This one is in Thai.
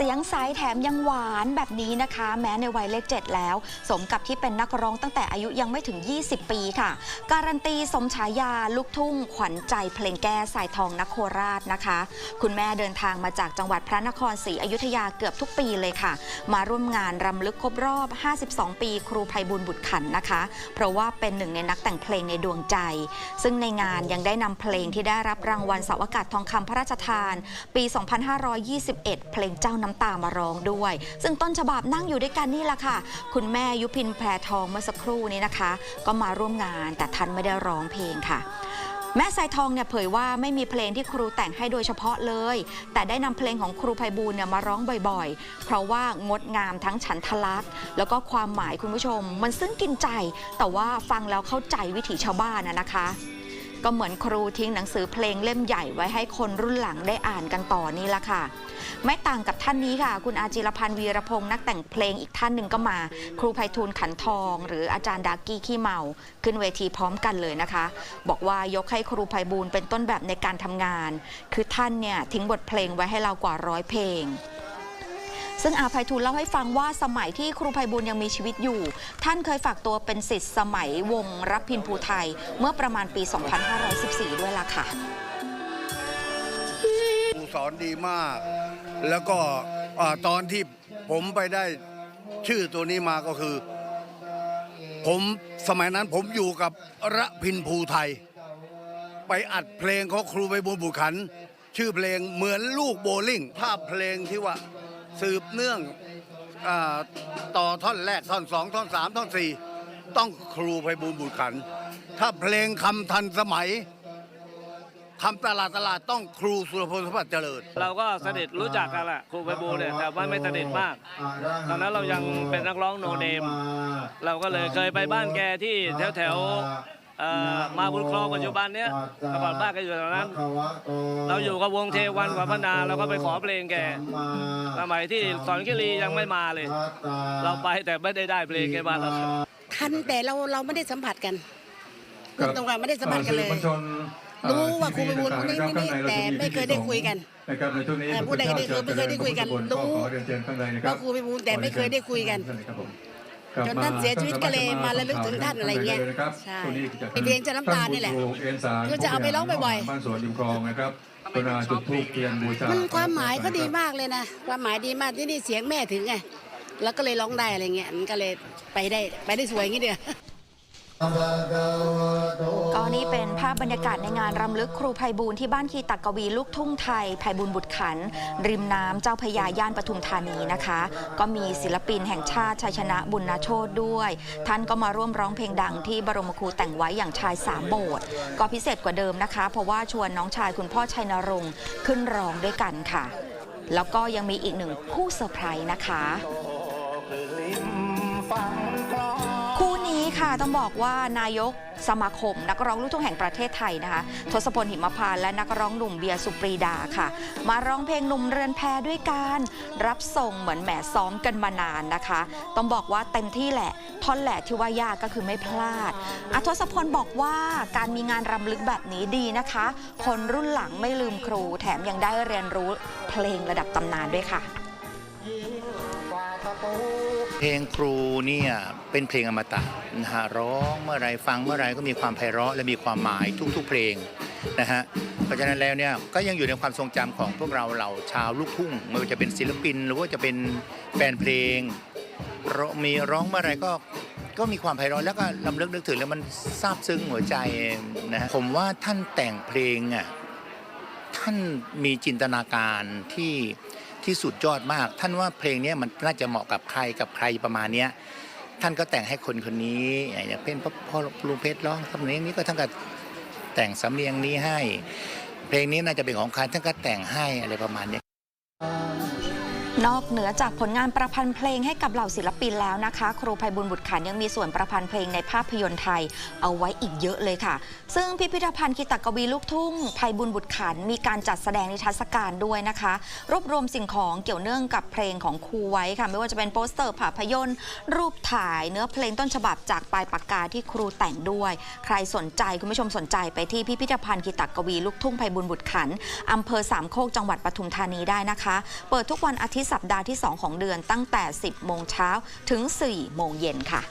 เสียงใสแถมยังหวานแบบนี้นะคะ แม้ในวัยเลขเจ็ดแล้ว สมกับที่เป็นนักร้องตั้งแต่อายุยังไม่ถึง 20 ปีค่ะ การันตีสมฉายาลูกทุ่ง ขวัญใจเพลงแก้สายทองนครราชนะคะ คุณแม่เดินทางมาจากจังหวัดพระนครศรีอยุธยาเกือบทุกปีเลยค่ะ มาร่วมงานรำลึกครบรอบ 52 ปีครูภัยบุญบุตรขันนะคะ เพราะว่าเป็นหนึ่งในนักแต่งเพลงในดวงใจ ซึ่งในงานยังได้นำเพลงที่ได้รับรางวัลเสาอากาศทองคำพระราชทาน ปี 2521 เพลงเจ้าน้ำตามาร้องด้วย ซึ่งต้นฉบับนั่งอยู่ด้วยกันนี่แหละค่ะ คุณแม่ยุพินแพรทองเมื่อสักครู่นี้นะคะ ก็มาร่วมงานแต่ท่านไม่ได้ร้องเพลงค่ะแม่สายทองเนี่ยเผยว่าไม่มีเพลงที่ครูแต่งให้โดยเฉพาะเลย แต่ได้นำเพลงของครูไพบูลเนี่ยมาร้องบ่อยๆ เพราะว่างดงามทั้งฉันทลักษณ์ แล้วก็ความหมายคุณผู้ชม มันซึ้งกินใจ แต่ว่าฟังแล้วเข้าใจวิถีชาวบ้านนะนะคะ ก็เหมือนครูทิ้งหนังสือเพลงเล่มใหญ่ไว้ให้คนรุ่นหลังได้อ่านกันต่อนี่ละค่ะ ไม่ต่างกับท่านนี้ค่ะ คุณอาจิรพันธ์วีรพงศ์นักแต่งเพลงอีกท่านหนึ่งก็มา ครูไพฑูรย์ขันทอง หรืออาจารย์ดากี้ขี้เมา ขึ้นเวทีพร้อมกันเลยนะคะ บอกว่ายกให้ครูไพบูลเป็นต้นแบบในการทำงาน คือท่านเนี่ยทิ้งบทเพลงไว้ให้เรากว่าร้อยเพลง ซึ่งอาภัยทูลเล่าให้ฟังว่าสมัยที่ครูไพบูลย์ยังมีชีวิตอยู่ ท่านเคยฝากตัวเป็นศิษย์สมัยวงรับพินภูไทย เมื่อประมาณปี 2514 ด้วยล่ะค่ะครูสอนดีมาก แล้วก็ตอนที่ผมไปได้ชื่อตัวนี้มาก็คือ ผมสมัยนั้นผมอยู่กับระพินภูไทย ไปอัดเพลงของครูไปบุญบุขัน ชื่อเพลงเหมือนลูกโบลิ่งภาพเพลงที่ว่า สืบเนื่องอต่อท่อนแรกท่อนสองท่อนสามท่อนสี่ต้องครูไปบุญบุญขัน ถ้าเพลงคำทันสมัยคำตลาดตลาดต้องครูสุรพลสมบัติเจริญ เราก็สนิทรู้จักกันแหละครูไพบูลเนี่ยแต่ว่าไม่สนิทมาก ตอนนั้นเรายังเป็นนักร้องโนเนม เราก็เลยเคยไปบ้านแกที่แถวแถว เอ่อมาบุญครองปัจจุบันเนี้ยกระบาบ้านแกอยู่ตรงนั้น เราอยู่กับวงเทวันกับพนาเราก็ไปขอเพลงแกสมัยที่สอนคิรียังไม่มาเลย เราไปแต่ไม่ได้ได้เพลงแกมาหรอกทันแต่เราเราไม่ได้สัมผัสกันพูดตรงกันไม่ได้สัมผัสกันเลยรู้ว่าครูไปบุญนี่นี่นี่แต่ไม่เคยได้คุยกันนะครับในช่วงนี้เอ่อพูดได้ก็ได้คือไม่เคยได้คุยกันรู้ขอเรียนเชิญข้างในนะครับว่าครูไปบุญแต่ไม่เคยได้คุยกันครับผม จนท่านเสียชีวิตก็เลยมาระลึกถึงท่านอะไรเงี้ยใช่เป็นเพลงเจ้าน้ำตานี่แหละท่านครูเอ็นสารก็จะเอาไปร้องบ่อยๆบ้านสวนริมคลองนะครับกรุณาจุดธูปเทียนบูชามัมันความหมายก็ดีมากเลยนะ ความหมายดีมากที่นี่เสียงแม่ถึงไง แล้วก็เลยร้องได้อะไรเงี้ยมันก็เลยไปได้ไปได้สวยอย่างนี้เดียว ก็นี่เป็นภาพบรรยากาศในงานรำลึกครูไพบูลที่บ้านคีตักกวีลูกทุ่งไทยไพบูลบุตรขัน ริมน้ำเจ้าพระยาย่านปทุมธานีนะคะ ก็มีศิลปินแห่งชาติชัยชนะบุญนาโชตด้วย ท่านก็มาร่วมร้องเพลงดังที่บรมครูแต่งไว้อย่างชายสามโบสถ์ก็พิเศษกว่าเดิมนะคะ เพราะว่าชวนน้องชายคุณพ่อชัยนรงค์ขึ้นร้องด้วยกันค่ะ แล้วก็ยังมีอีกหนึ่งคู่เซอร์ไพรส์นะคะ ต้องบอกว่านายกสมาคม นักร้องลูกทุ่งแห่งประเทศไทยนะคะทศพลหิมพานและนักร้องหนุ่มเบียร์สุปรีดาค่ะ มาร้องเพลงหนุ่มเรือนแพด้วยการรับส่งเหมือนแหมซ้อมกันมานานนะคะ ต้องบอกว่าเต็มที่แหละท่อนแหละที่ว่ายากก็คือไม่พลาดอะทศพลบอกว่าการมีงานรำลึกแบบนี้ดีนะคะ คนรุ่นหลังไม่ลืมครู แถมยังได้เรียนรู้เพลงระดับตำนานด้วยค่ะ เพลงครูเนี่ยเป็นเพลงอมตะนะฮะร้องเมื่อไรฟังเมื่อไรก็มีความไพเราะและมีความหมายทุกๆเพลงนะฮะเพราะฉะนั้นแล้วเนี่ยก็ยังอยู่ในความทรงจำของพวกเราเหล่าชาวลูกทุ่งไม่ว่าจะเป็นศิลปิน หรือว่าจะเป็นแฟนเพลงร้องมีร้องเมื่อไรก็ก็มีความไพเราะแล้วก็ลำลึกนึกถึงแล้วมันซาบซึ้งหัวใจนะฮะผมว่าท่านแต่งเพลงอะท่านมีจินตนาการที่ ที่สุดยอดมาก ท่านว่าเพลงนี้มันน่าจะเหมาะกับใครกับใครประมาณเนี้ยท่านก็แต่งให้คนคนนี้อย่างเป็นพ่อพ่อลุงเพชรร้องสำเนียงนี้ก็ท่านก็แต่งสำเนียงนี้ให้ เพลงนี้น่าจะเป็นของใครท่านก็แต่งให้อะไรประมาณนี้ นอกเหนือจากผลงานประพันธ์เพลงให้กับเหล่าศิลปินแล้วนะคะ ครูภัยบุญบุตรขันยังมีส่วนประพันธ์เพลงในภาพยนตร์ไทยเอาไว้อีกเยอะเลยค่ะ ซึ่งพิพิธภัณฑ์คีตกวีลูกทุ่งภัยบุญบุตรขันมีการจัดแสดงนิทรรศการด้วยนะคะ รวบรวมสิ่งของเกี่ยวเนื่องกับเพลงของครูไว้ค่ะ ไม่ว่าจะเป็นโปสเตอร์ภาพยนตร์ รูปถ่ายเนื้อเพลงต้นฉบับจากปลายปากกาที่ครูแต่งด้วย ใครสนใจคุณผู้ชมสนใจไปที่พิพิธภัณฑ์คีตกวีลูกทุ่งภัยบุญบุตรขันอำเภอสามโคกจังหวัดปทุมธานีได้นะคะ เปิดทุกวันอาทิตย์สัปดาห์ที่ 2 ของเดือนตั้งแต่ 10 โมงเช้าถึง 4 โมงเย็นค่ะ